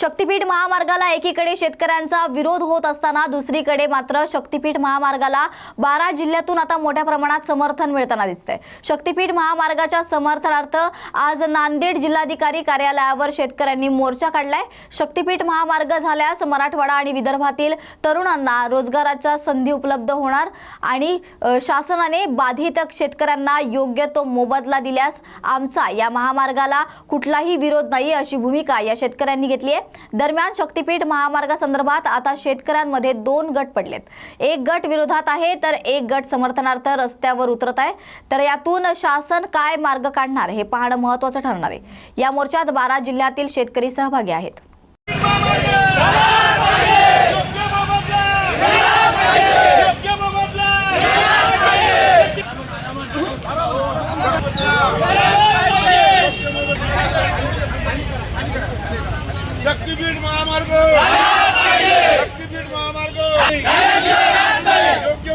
शक्तीपीठ महामार्गाला एकीकडे शेतकऱ्यांचा विरोध होत असताना दुसरीकडे मात्र शक्तीपीठ महामार्गाला बारा जिल्ह्यातून आता मोठ्या प्रमाणात समर्थन मिळताना दिसतंय. शक्तीपीठ महामार्गाच्या समर्थनार्थ आज नांदेड जिल्हाधिकारी कार्यालयावर शेतकऱ्यांनी मोर्चा काढलाय. शक्तीपीठ महामार्ग झाल्यास मराठवाडा आणि विदर्भातील तरुणांना रोजगाराच्या संधी उपलब्ध होणार आणि शासनाने बाधित शेतकऱ्यांना योग्य तो मोबदला दिल्यास आमचा या महामार्गाला कुठलाही विरोध नाही अशी भूमिका या शेतकऱ्यांनी घेतली आहे. दरम्यान शक्तीपीठ महामार्गासंदर्भात आता शेतकऱ्यांमध्ये दोन गट पडलेत. एक गट विरोधात आहे तर एक गट समर्थनार्थ रस्त्यावर उतरत आहे. तर यातून शासन काय मार्ग काढणार हे पाहणं महत्वाचं ठरणार आहे. या मोर्चात बारा जिल्ह्यातील शेतकरी सहभागी आहेत. योग्य मोबदला योग्य मोबदला शक्तीपीठ महामार्ग शक्तीपीठ महामार्ग योग्य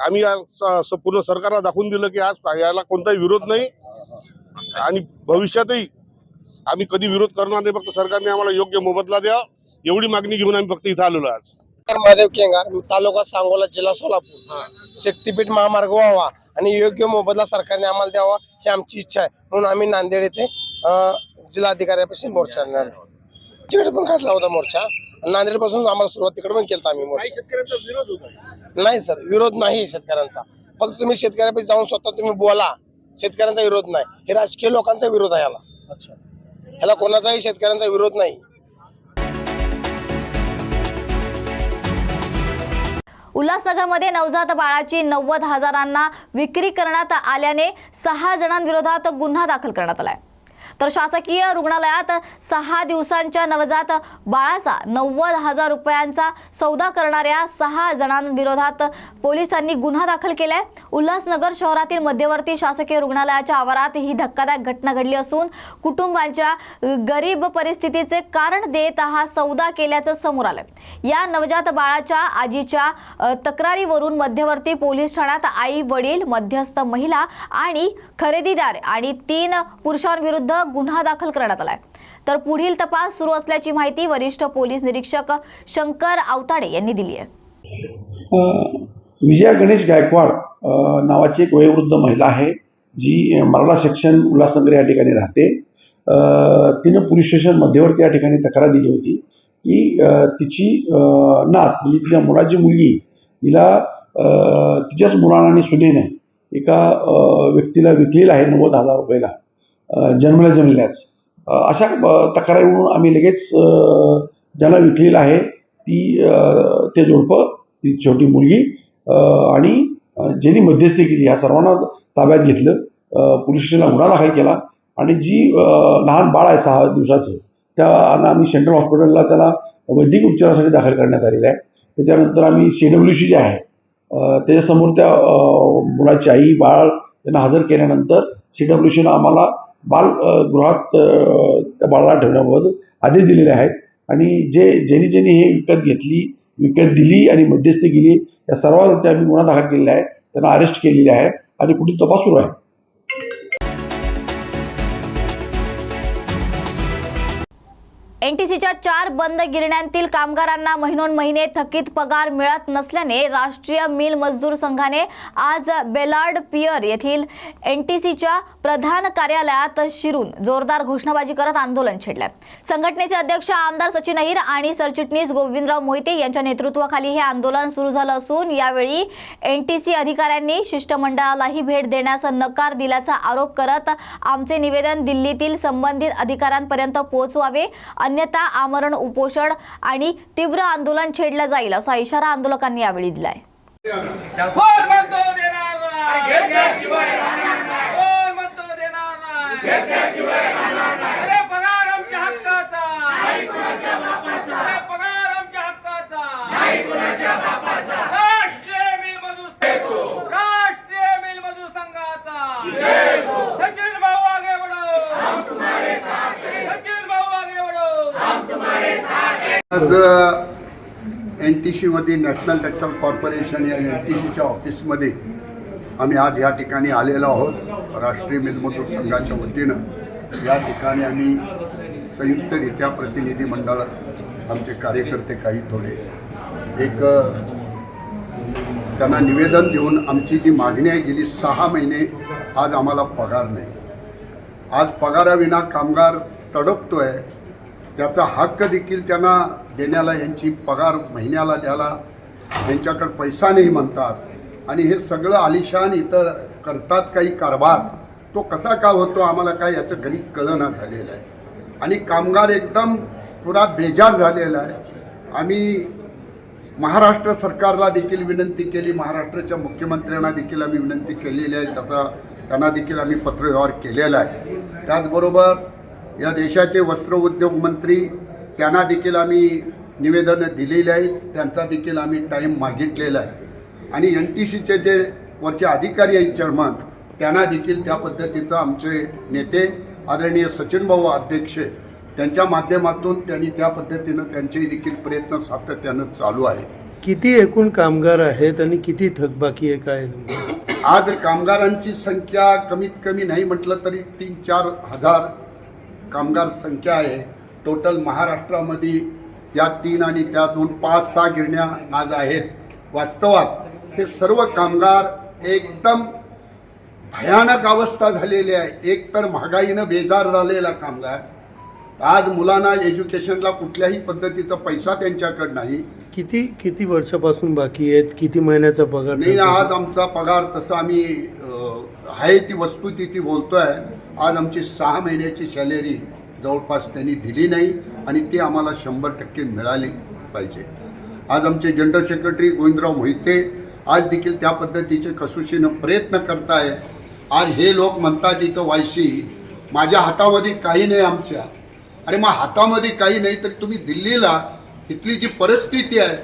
आम्ही या पूर्ण सरकारला दाखवून दिलं की आज याला कोणताही विरोध नाही. आणि भविष्यातही आम्ही कधी विरोध करणार नाही फक्त सरकारने आम्हाला योग्य मोबदला द्या. एवढी मागणी घेऊन आम्ही फक्त इथं आलेलो आज. तर महादेव केंगार तालुका सांगोला जिल्हा सोलापूर. शक्तीपीठ महामार्ग व्हावा आणि योग्य मोबदला सरकारने आम्हाला द्यावा ही आमची इच्छा आहे. म्हणून आम्ही नांदेड येथे जिल्हाधिकाऱ्यापाशी मोर्चा आणणार. तिकडे पण काढला होता मोर्चा. नांदेडपासून आम्हाला सुरुवात तिकडे पण केला आम्ही मोर्चा. शेतकऱ्यांचा विरोध होता. नाही सर विरोध नाही शेतकऱ्यांचा. फक्त तुम्ही शेतकऱ्यापाशी जाऊन स्वतः तुम्ही बोला. शेतकऱ्यांचा विरोध नाही. हे राजकीय लोकांचा विरोध आहे याला. ह्याला कोणाचाही शेतकऱ्यांचा विरोध नाही. उल्हासनगरमध्ये नवजात बाळाची नव्वद हजारांना विक्री करण्यात आल्याने सहा जणांविरोधात गुन्हा दाखल करण्यात आलाय. तर शासकीय रुग्णालयात सहा दिवसांच्या नवजात बाळाचा नव्वद हजार रुपयांचा सौदा करणाऱ्या सहा जणांविरोधात पोलिसांनी गुन्हा दाखल केलाय. उल्हासनगर शहरातील मध्यवर्ती शासकीय रुग्णालयाच्या आवारात ही धक्कादायक घटना घडली असून कुटुंबांच्या गरीब परिस्थितीचे कारण देत हा सौदा केल्याचं समोर आलंय. या नवजात बाळाच्या आजीच्या तक्रारीवरून मध्यवर्ती पोलीस ठाण्यात आई वडील मध्यस्थ महिला आणि खरेदीदार आणि तीन पुरुषांविरुद्ध गुन्हा दाखल करण्यात आलाय. तर पुढील तपास सुरू असल्याची माहिती वरिष्ठ पोलीस निरीक्षक शंकर आवताडे यांनी दिली आहे. विजया गणेश गायकवाड नावाची एक वयोवृद्ध महिला आहे जी मराठा सेक्शन उल्हासनगर या ठिकाणी राहते. तिनं पोलीस स्टेशन मध्यवर्ती या ठिकाणी तक्रार दिली होती की तिची नात म्हणजे तिच्या मुलाची मुलगी तिला तिच्याच मुलांना आणि सुनेने एका व्यक्तीला विकलेला आहे नव्वद हजार रुपयाला. जन्मल्या जन्मल्याच अशा तक्रारीवरून आम्ही लगेच ज्याला विकलेलं आहे ती ते जोडपं ती छोटी मुलगी आणि ज्यांनी मध्यस्थी केली या सर्वांना ताब्यात घेतलं. पोलीस स्टेशनला गुन्हा दाखल केला आणि जी लहान बाळ आहे सहा दिवसाचं त्याला आम्ही सेंट्रल हॉस्पिटलला त्याला वैद्यकीय उपचारासाठी दाखल करण्यात आलेलं आहे. त्याच्यानंतर आम्ही सी डब्ल्यू सी जे आहे त्याच्यासमोर त्या मुलाची आई बाळ त्यांना हजर केल्यानंतर सी डब्ल्यू सीनं आम्हाला बाल गृहात त्या बाळाला ठेवण्याबाबत आदेश दिलेले आहेत. आणि जे ज्यांनी ज्यांनी हे विकत घेतली विकत दिली आणि मध्यस्थी केली या सर्वांवरती आम्ही गुन्हा दाखल केलेला आहे. त्यांना अरेस्ट केलेले आहे आणि पुढील तपास सुरू आहे. एनटीसीच्या चार बंद गिरण्यांतील कामगारांना महिनोन महिने थकीत पगार मिळत नसल्याने राष्ट्रीय मिल मजदूर संघाने आज बेलार्ड पियर येथील एनटीसीच्या प्रधान कार्यालयात शिरून जोरदार घोषणाबाजी करत आंदोलन छेडलं. संघटनेचे अध्यक्ष आमदार सचिन अहिर आणि सरचिटणीस गोविंदराव मोहिते यांच्या नेतृत्वाखाली हे आंदोलन सुरू झालं असून यावेळी एनटीसी अधिकाऱ्यांनी शिष्टमंडळालाही भेट देण्यास नकार दिल्याचा आरोप करत आमचे निवेदन दिल्लीतील संबंधित अधिकाऱ्यांपर्यंत पोहोचवावे अन्यथा आमरण उपोषण आणि तीव्र आंदोलन छेडलं जाईल असा इशारा आंदोलकांनी यावेळी दिलाय. कोण म्हणतो देणार नाही कोण म्हणतो देणार नाही अरे पगार आमच्या हक्काचा अरे पगार आमच्या हक्काचा राष्ट्रीय मिल मजूर राष्ट्रीय मिल मजूर संघाचा सचिन भाऊ आगे बढो सचिन भाऊ आगे बढो आज एन टी सीमध्ये नॅशनल टेक्स्टाईल कॉर्पोरेशन या एन टी सीच्या ऑफिसमध्ये आम्ही आज या ठिकाणी आलेलो आहोत. राष्ट्रीय मिलमजूर संघाच्या वतीनं. या ठिकाणी आम्ही संयुक्तरित्या प्रतिनिधी मंडळात आमचे कार्यकर्ते काही थोडे एक त्यांना निवेदन देऊन आमची जी मागणी आहे गेली सहा महिने आज आम्हाला पगार नाही. आज पगाराविना कामगार तडपतोय. त्याचा हक्क देखील त्यांना देण्याला यांची पगार महिन्याला द्यायला यांच्याकडे पैसा नाही म्हणतात. आणि हे सगळं आलिशान इतर करतात काही कारभार तो कसा का होतो आम्हाला काय याचं गणित कळना झालेलं आहे. आणि कामगार एकदम पुरा बेजार झालेला आहे. आम्ही महाराष्ट्र सरकारला देखील विनंती केली महाराष्ट्राच्या मुख्यमंत्र्यांना देखील आम्ही विनंती केलेली आहे तसा त्यांना देखील आम्ही पत्रव्यवहार केलेला आहे. त्याचबरोबर या देशाचे वस्त्र उद्योग मंत्री त्यांना देखील आम्ही निवेदनं दिलेली आहेत. त्यांचा देखील आम्ही टाईम मागितलेला आहे. आणि एन टी सीचे जे वरचे अधिकारी आहेत चेअरमन त्यांना देखील त्या पद्धतीचं आमचे नेते आदरणीय सचिनभाऊ अध्यक्ष त्यांच्या माध्यमातून त्यांनी त्या पद्धतीनं त्यांचे देखील प्रयत्न सातत्यानं चालू आहे किती एकूण कामगार आहेत आणि किती थकबाकी आहे काय? आज कामगारांची संख्या कमीत कमी नाही म्हटलं तरी तीन चार हजार कामगार संख्या आहे. टोटल महाराष्ट्रामध्ये या तीन आणि त्या दोन पाच सहा गिरण्या आज आहेत. वास्तवात हे सर्व कामगार एकदम भयानक अवस्था झालेली आहे. एक तर महागाईनं बेजार झालेला कामगार. आज मुलांना एज्युकेशनला कुठल्याही पद्धतीचा पैसा त्यांच्याकडे नाही. किती किती वर्षापासून बाकी आहेत? किती महिन्याचा पगार नाही आज आमचा पगार तसा आम्ही आहे ती वस्तू ती ती बोलतोय. आज आमची सहा महिन्याची सॅलरी जवळपास त्यांनी दिली नाही आणि ती आम्हाला शंभर टक्के मिळाली पाहिजे. आज आमचे जनरल सेक्रेटरी गोविंदराव मोहिते आज देखील त्या पद्धतीचे कसोशीनं प्रयत्न करतायत आज हे लोक म्हणतात इथं वायशी माझ्या हातामध्ये काही नाही आमच्या. अरे मग हातामध्ये काही नाही तरी तुम्ही दिल्लीला इथली जी परिस्थिती आहे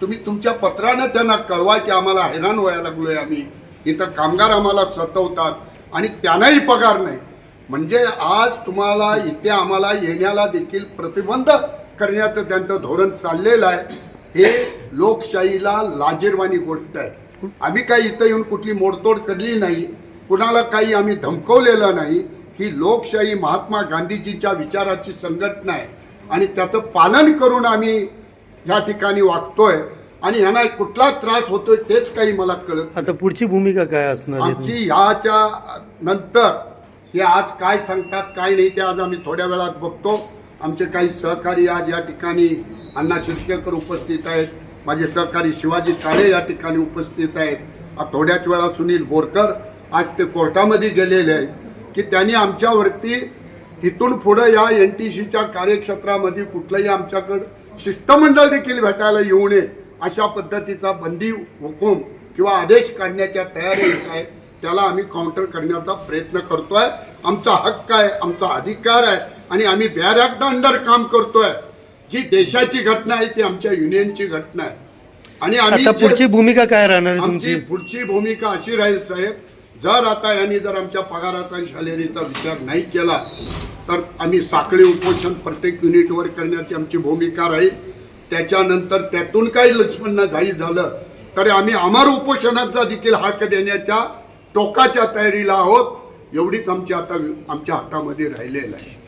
तुम्ही तुमच्या पत्रानं त्यांना कळवा की आम्हाला हैराण व्हायला लागलो आहे आम्ही. इथं कामगार आम्हाला सतवतात आणि त्यांनाही पगार नाही. म्हणजे आज तुम्हाला इथे आम्हाला येण्याला देखील प्रतिबंध करण्याचं त्यांचं धोरण चाललेलं आहे. हे लोकशाहीला लाजीरवाणी गोष्ट आहे. आम्ही काही इथं येऊन कुठली मोडतोड केली नाही. कुणाला काही आम्ही धमकवलेलं नाही. ही लोकशाही महात्मा गांधीजींच्या विचाराची संघटना आहे. आणि त्याचं पालन करून आम्ही या ठिकाणी वागतोय. आणि ह्यांना कुठला त्रास होतोय तेच काही मला कळत आता पुढची भूमिका काय असणार? आमची ह्याच्या नंतर हे आज काय सांगतात काय नाही ते आज आम्ही थोड्या वेळात बघतो. आमचे काही सहकारी आज या ठिकाणी अण्णा शिर्षेकर उपस्थित आहेत. माझे सहकारी शिवाजी काळे या ठिकाणी उपस्थित आहेत. थोड्याच वेळा सुनील बोरकर आज ते कोर्टामध्ये गेलेले आहेत. की त्यांनी आमच्यावरती इथून पुढं या एन टी सीच्या कार्यक्षेत्रामध्ये कुठलंही आमच्याकडं शिष्टमंडळ देखील भेटायला येऊ नये अशा पद्धतीचा बंदी हुकूम किंवा आदेश काढण्याच्या तयारीत आहे त्याला आम्ही काउंटर करण्याचा प्रयत्न करतोय. आमचा हक्क आहे आमचा अधिकार आहे आणि आम्ही बॅरॅक्ट अंडर काम करतोय. जी देशाची घटना आहे ती आमच्या युनियनची घटना आहे. आणि आम्ही पुढची भूमिका काय राहणार आहे आमची तुमची? पुढची भूमिका अशी राहील साहेब जर आता यांनी जर आमच्या पगाराचा आणि सॅलरीचा विचार नाही केला तर आम्ही साखळी उपोषण प्रत्येक युनिटवर करण्याची आमची भूमिका राहील. त्याच्यानंतर त्यातून काही लक्ष्मण जाहीर झालं तरी आम्ही अमर उपोषणाचा देखील हक्क देण्याच्या टोकाच्या तयारीला आहोत. एवढीच आमची आता आमच्या हातामध्ये राहिलेलं आहे.